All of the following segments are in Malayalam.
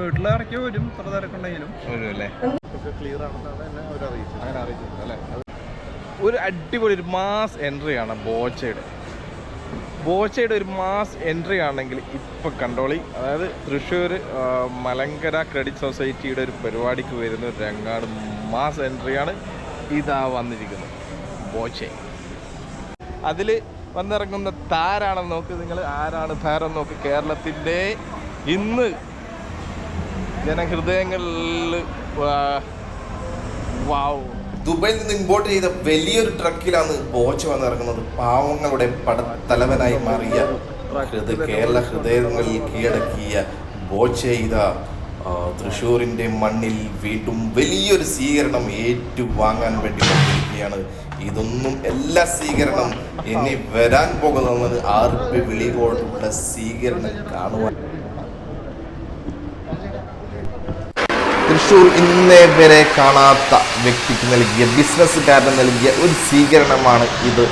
വീട്ടിൽ ഇറക്കി വരും ഇത്ര തിരക്കുണ്ടെങ്കിലും ഒരു അടിപൊളി ഒരു മാസ് എൻട്രി ആണ് ബോച്ചയുടെ. ബോച്ചയുടെ ഒരു മാസ് എൻട്രി ആണെങ്കിൽ ഇപ്പൊ കണ്ടോളി. അതായത് തൃശ്ശൂർ മലങ്കര ക്രെഡിറ്റ് സൊസൈറ്റിയുടെ ഒരു പരിപാടിക്ക് വരുന്ന ഒരു രംഗാണ് മാസ് എൻട്രിയാണ് ഇതാ വന്നിരിക്കുന്നത് ബോച്ചെ. അതിൽ വന്നിറങ്ങുന്ന താരാണെന്ന് നോക്ക് നിങ്ങൾ ആരാണ് താരം നോക്ക് കേരളത്തിന്റെ ഇന്ന് ജനഹൃദയങ്ങളിൽ വാവ് ദുബൈയിൽ നിന്ന് ഇമ്പോർട്ട് ചെയ്ത വലിയൊരു ട്രക്കിലാണ് ബോച്ച വന്നിറങ്ങുന്നത്. പാവങ്ങളുടെ തലവനായി മാറിയ കേരള ഹൃദയങ്ങളിൽ കീഴടക്കിയ ബോച്ച ചെയ്ത തൃശ്ശൂരിന്റെ മണ്ണിൽ വീണ്ടും വലിയൊരു സ്വീകരണം ഏറ്റുവാങ്ങാൻ വേണ്ടി വന്നിരിക്കുകയാണ്. ഇതൊന്നും എല്ലാ സ്വീകരണം ഇനി വരാൻ പോകുന്നത് ആർപ്പ് വിളികളോടുള്ള സ്വീകരണം കാണുവാൻ. തൃശ്ശൂർ ഇന്നേ വരെ കാണാത്ത വ്യക്തിക്ക് നൽകിയ ബിസിനസ്സുകാരന് നൽകിയ ഒരു സ്വീകരണമാണ് ഇത്.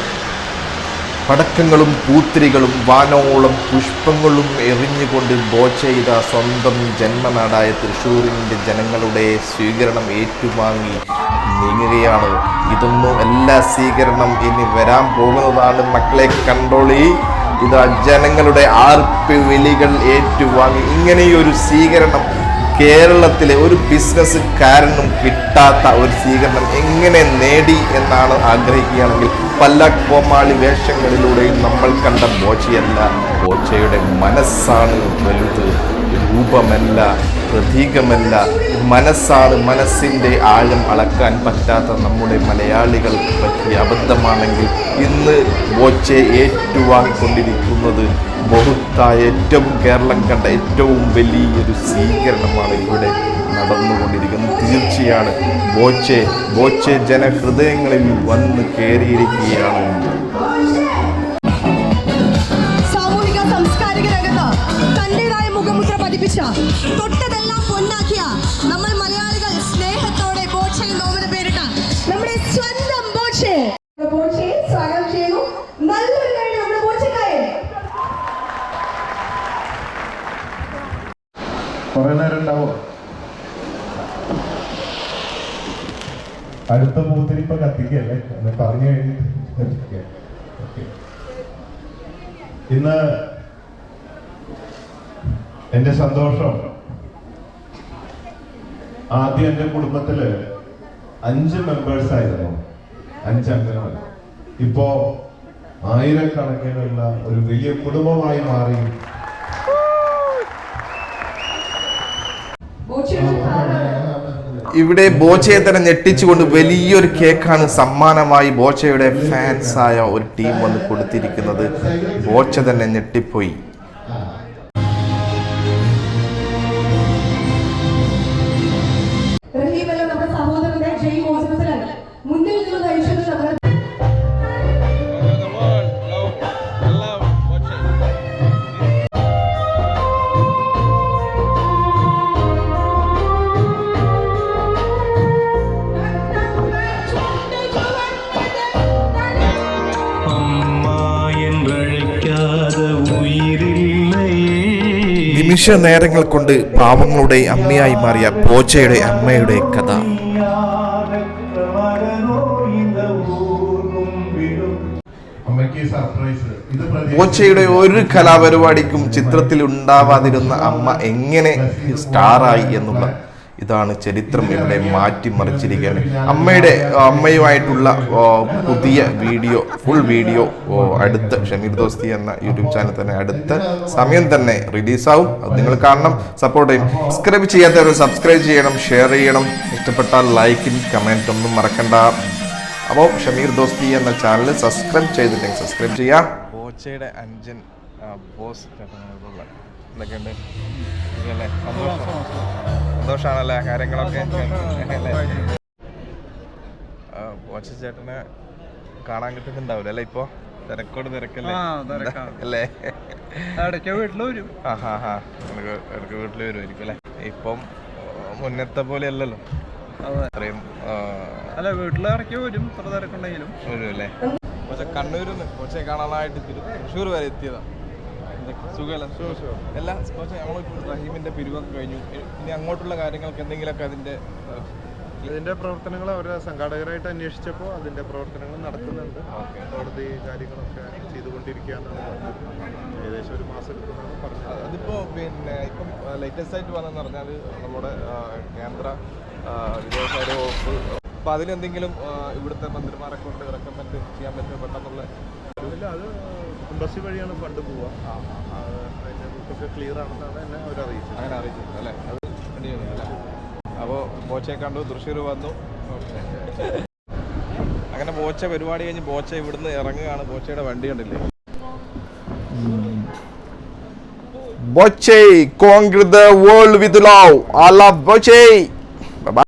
പടക്കങ്ങളും പൂത്തിരികളും വാനോളം പുഷ്പങ്ങളും എറിഞ്ഞുകൊണ്ട് ബോച്ച ചെയ്ത സ്വന്തം ജന്മനാടായ തൃശ്ശൂരിന്റെ ജനങ്ങളുടെ സ്വീകരണം ഏറ്റുവാങ്ങി നീങ്ങുകയാണ്. ഇതൊന്നും എല്ലാ സ്വീകരണം ഇനി വരാൻ പോകുന്നതാണ് മക്കളെ കണ്ടോളി. ഇതാ ജനങ്ങളുടെ ആർപ്പ് വിളികൾ ഏറ്റുവാങ്ങി ഇങ്ങനെയൊരു സ്വീകരണം കേരളത്തിലെ ഒരു ബിസിനസ് കാരനും കിട്ടാത്ത ഒരു സ്വീകരണം എങ്ങനെ നേടി എന്നാണ് ആഗ്രഹിക്കുകയാണെങ്കിൽ പല കോമാളി വേഷങ്ങളിലൂടെയും നമ്മൾ കണ്ട ബോച്ചയല്ല. ബോച്ചയുടെ മനസ്സാണ് വലുത്. രൂപമല്ല പ്രതീകമല്ല. മനസ്സാണ് മനസ്സിന്റെ ആഴം അളക്കാൻ പറ്റാത്ത നമ്മുടെ മലയാളികൾ പറ്റിയ അബദ്ധമാണെങ്കിൽ ഇന്ന് ബോച്ചെ ഏറ്റുവാങ്ങിക്കൊണ്ടിരിക്കുന്നത് ബഹുത്തായ ഏറ്റവും കേരളം കണ്ട ഏറ്റവും വലിയൊരു സ്വീകരണമാണ് ഇവിടെ നടന്നുകൊണ്ടിരിക്കുന്നത്. തീർച്ചയാണ് ബോച്ചെ ബോച്ചെ ജനഹൃദയങ്ങളിൽ വന്ന് കയറിയിരിക്കുകയാണ്. തൊട്ടതെല്ലാം കുറെ നേരം ഉണ്ടാവോ? അടുത്ത മൂത്തിരിപ്പ കത്തിക്കല്ലേ? അത് പറഞ്ഞു കഴിഞ്ഞിട്ട്. ഇന്ന് എന്റെ സന്തോഷം. ആദ്യം എന്റെ കുടുംബത്തിൽ അഞ്ച് മെമ്പേഴ്സ് ആയിരുന്നു. അഞ്ച് അംഗങ്ങൾ. ഇപ്പോ ആയിരക്കണക്കിനുള്ള ഒരു വലിയ കുടുംബമായി മാറി ബോച്ചയുടെ ധാരണ ഇവിടെ ബോച്ചയെ തന്നെ ഞെട്ടിച്ചുകൊണ്ട് വലിയൊരു കേക്കാണ് സമ്മാനമായി ബോച്ചയുടെ ഫാൻസായ ഒരു ടീം വന്ന് കൊടുത്തിരിക്കുന്നത്. ബോച്ച തന്നെ ഞെട്ടിപ്പോയി. നമ്മുടെ സഹോദരന്റെ ജയ് മോചനത്തിലാണ്. മുന്നിൽ നിന്ന് നയിച്ചത് നമ്മുടെ നിമിഷ നേരങ്ങൾ കൊണ്ട് പാവങ്ങളുടെ അമ്മയായി മാറിയ പോച്ചയുടെ അമ്മയുടെ കഥ. പോച്ചയുടെ ഒരു കലാപരിപാടിക്കും ചിത്രത്തിൽ ഉണ്ടാവാതിരുന്ന അമ്മ എങ്ങനെ സ്റ്റാറായി എന്നുള്ള ഇതാണ് ചരിത്രം ഇവിടെ മാറ്റിമറിച്ചിരിക്കുകയാണ്. അമ്മയുടെ അമ്മയുമായിട്ടുള്ള പുതിയ വീഡിയോ ഫുൾ വീഡിയോ അടുത്ത ഷമീർ ദോസ്തി എന്ന യൂട്യൂബ് ചാനൽ തന്നെ അടുത്ത സമയം തന്നെ റിലീസാവും. അത് നിങ്ങൾ കാണണം സപ്പോർട്ട് ചെയ്യും. സബ്സ്ക്രൈബ് ചെയ്യാത്തവർ സബ്സ്ക്രൈബ് ചെയ്യണം ഷെയർ ചെയ്യണം. ഇഷ്ടപ്പെട്ടാൽ ലൈക്കും കമന്റ് ഒന്നും മറക്കണ്ട. അപ്പോൾ ഷമീർ ദോസ്തി എന്ന ചാനൽ സബ്സ്ക്രൈബ് ചെയ്തിട്ടുണ്ടെങ്കിൽ സബ്സ്ക്രൈബ് ചെയ്യാം. ബോച്ചയുടെ അഞ്ചൻ ബോസ് ചേട്ടനുള്ള സന്തോഷാണല്ലേ കാര്യങ്ങളൊക്കെ? ബോച്ച ചേട്ടനെ കാണാൻ കിട്ടുന്നുണ്ടാവില്ല അല്ലേ ഇപ്പൊ? തിരക്കോട് തിരക്കല്ലേ? അല്ലേ? ഇടയ്ക്ക് വീട്ടിൽ വരും. ആ ഹാ ഹാ ഇടയ്ക്ക് വീട്ടിൽ വരുമായിരിക്കും അല്ലേ? ഇപ്പം മുന്നത്തെ പോലെ അല്ലല്ലോ. അതെ. അത്രയും അല്ല വീട്ടിൽ ഇടയ്ക്ക് വരും. ഇത്ര തിരക്കുണ്ടെങ്കിലും. വരും അല്ലേ പക്ഷെ കണ്ണൂരിൽ നിന്ന് കൊച്ചെ കാണാനായിട്ട് തൃശ്ശൂർ വരെ എത്തിയതാ. സുഖമല്ല? എല്ലാ കോച്ച് നമ്മളിപ്പോൾ റഹീമിന്റെ പിരിവൊക്കെ കഴിഞ്ഞു. ഇനി അങ്ങോട്ടുള്ള കാര്യങ്ങൾക്ക് എന്തെങ്കിലുമൊക്കെ അതിന്റെ അതിന്റെ ഇതിന്റെ പ്രവർത്തനങ്ങൾ അവരെ സംഘാടകരായിട്ട് അന്വേഷിച്ചപ്പോൾ അതിന്റെ പ്രവർത്തനങ്ങൾ നടക്കുന്നുണ്ട് കോടതി കാര്യങ്ങളൊക്കെ ചെയ്തുകൊണ്ടിരിക്കുകയെന്നാണ് പറഞ്ഞത്. ഏകദേശം ഒരു മാസം എടുക്കുന്നതാണ് പറഞ്ഞത്. അതിപ്പോ പിന്നെ ഇപ്പം ലേറ്റസ്റ്റ് ആയിട്ട് വന്നെന്ന് പറഞ്ഞാൽ നമ്മുടെ കേന്ദ്ര വിദേശകാര്യ വകുപ്പ്. അപ്പൊ അതിലെന്തെങ്കിലും ഇവിടുത്തെ മന്ത്രിമാരെ കൊണ്ട് റെക്കമെൻഡ് ചെയ്യാൻ പറ്റുമോ പെട്ടെന്നുള്ള അത് എംബസി വഴിയാണ് ഫണ്ട് പോവുക. ആ, അതിന്റെ ബുക്കൊക്കെ ക്ലിയർ ആണെന്നാണ് എന്നെ അവർ അറിയിച്ചത് അങ്ങനെ അറിയിച്ചത് അല്ലേ? അത് അല്ലേ? അപ്പോൾ ബോച്ചയെ കണ്ടു തൃശ്ശൂർ വന്നു. അങ്ങനെ ബോച്ച പരിപാടി കഴിഞ്ഞ് ബോച്ച ഇവിടുന്ന് ഇറങ്ങുകയാണ്. ബോച്ചയുടെ വണ്ടി കണ്ടില്ലേ? Boche, conquer the world with love. I love Boche.